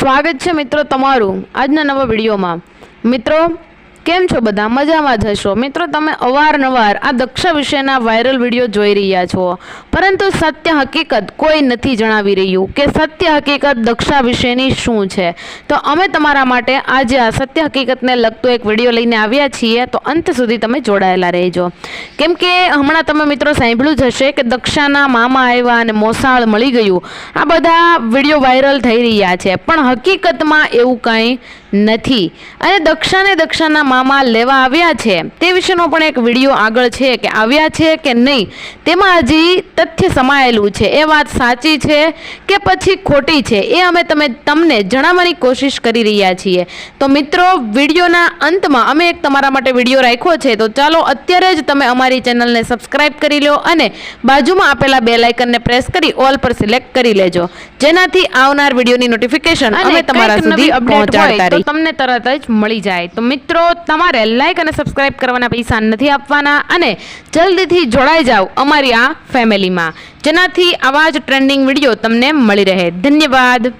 સ્વાગત છે મિત્રો તમારું આજના નવા વિડીયોમાં. મિત્રો કેમ છો બધા? મજામાં જ હશો. મિત્રો, તમે અવારનવાર આ દક્ષા વિશેના વાયરલ વીડિયો જોઈ રહ્યા છો. પરંતુ સત્ય હકીકત કોઈ નથી જણાવી રહ્યું કે સત્ય હકીકત દક્ષા વિશેની શું છે. તો અમે તમારા માટે આજે આ સત્ય હકીકતને લગતો એક વીડિયો લઈને આવ્યા છીએ. તો અંત સુધી તમે જોડાયેલા રહેજો. કેમ કે હમણાં તમે મિત્રો સાંભળ્યું જ હશે કે દક્ષાના મામા આવ્યા અને મોસાળ મળી ગયું. આ બધા વીડિયો વાયરલ થઈ રહ્યા છે. પણ હકીકતમાં એવું કાંઈ નથી. અને દક્ષાને દક્ષાના મામા લેવા આવ્યા છે. તે વિશેનો પણ એક વીડિયો આગળ છે કે આવ્યા છે કે નહીં. તેમાં હજી તથ્ય સમાયેલું છે. એ વાત સાચી છે કે પછી ખોટી છે? એ અમે તમે તમને જણાવવાની કોશિશ કરી રહ્યા છીએ. તો મિત્રો વિડીયોના અંતમાં અમે એક તમારા માટે વીડિયો રાખ્યો છે. તો ચાલો અત્યારે જ તમે અમારી ચેનલને સબસ્ક્રાઇબ કરી લો અને બાજુમાં આપેલા બે લાઇકનને પ્રેસ કરી ઓલ પર સિલેક્ટ કરી લેજો. જેનાથી આવનાર વિડીયોની નોટિફિકેશન અમે તમારા સુધી પહોંચાડતા રહીએ તમને તરત જ મળી જાય. તો મિત્રો, તમારે લાઈક અને સબસ્ક્રાઇબ કરવાના પૈસા નથી આપવાના અને જલ્દીથી જોડાઈ જાઓ અમારી આ ફેમિલીમાં જેનાથી આવા જ ટ્રેન્ડિંગ વીડિયો તમને મળી રહે. ધન્યવાદ.